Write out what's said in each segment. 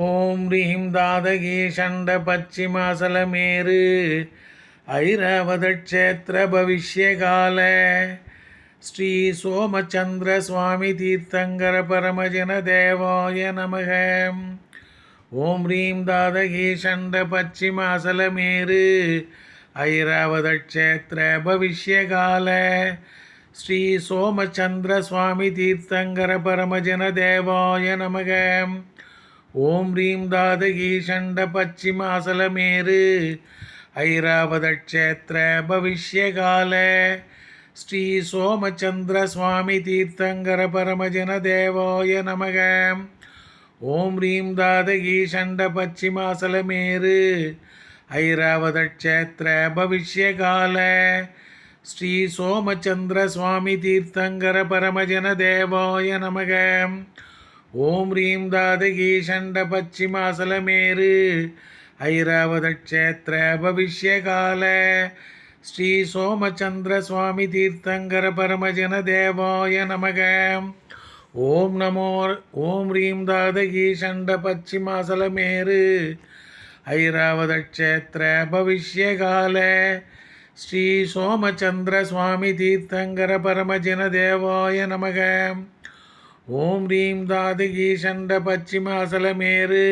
ஓம் ரீம் தாதகி சண்ட பச்சிமாசலமேரு ஐராவத பவிஷ்யகால ஸ்ரீ சோமச்சந்திர சுவாமி தீர்த்தங்கர பரமஜன தேவாய நமக. ஓம் ரீம் தாதகி சண்ட பச்சிமாசலமேரு ஐராவத பவிஷ்யகால ஸ்ரீ சோமச்சந்திர சுவாமி தீர்த்தங்கர பரமஜன தேவாய நமகம் ஓம் ரீம் தாதகி சண்ட பச்சிமாசலமேரு ஐராவத பவிஷ்யகால ஸ்ரீ சோமச்சந்திர சுவாமி தீர்த்தங்கர பரமஜன தேவாய நமக. ஓம் ரீம் தாதகி சண்ட பச்சிமாசலமேரு ஐராவத பவிஷ்யகால ஸ்ரீ சோமச்சந்திர சுவாமி தீர்த்தங்கர பரமஜன தேவாய நமகம் ஓம் ரீம் தாதகி சண்ட பச்சிமாசலமேரு ஐராவத க்ஷேத்திர பவிஷ்யகால ஸ்ரீ சோமச்சந்திர சுவாமி தீர்த்தங்கர பரமஜன தேவாய நமக. ஓம் நமோ ஓம் ரீம் தாதகி சண்ட பச்சிமாசலமேரு ஐராவத க்ஷேத்திர பவிஷ்யகால ஸ்ரீ சோமச்சந்திர சுவாமி தீர்த்தங்கர பரமஜன தேவாய நமக. ஓம் ரீம் தாதகி சண்ட பச்சிமாசலமேரு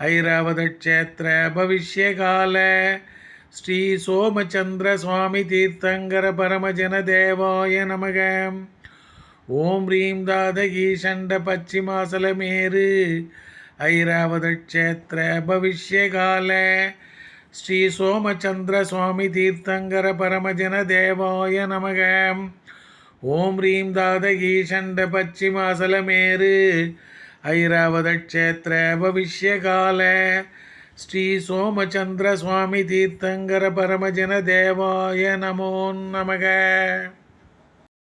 ஐராவத க்ஷேத்திர பவிஷ்யகால. ஸ்ரீ சோமச்சந்திர சுவாமி தீர்த்தங்கர பரமஜன தேவாய நமக. ஓம் ரீம் தாதகி சண்ட பச்சிமாசலமேரு ஐராவத க்ஷேத்திர பவிஷ்யகால. ஸ்ரீ சோமச்சந்திர சுவாமி தீர்த்தங்கர பரமஜன தேவாய நமகம் ஓம் ரீம் தாதகி சண்ட பச்சிமாசலமேரு ஐராவத பவிஷ்யகால ஸ்ரீ சோமச்சந்திர சுவாமி தீர்த்தங்கர பரமஜன தேவாய நமோ நமக.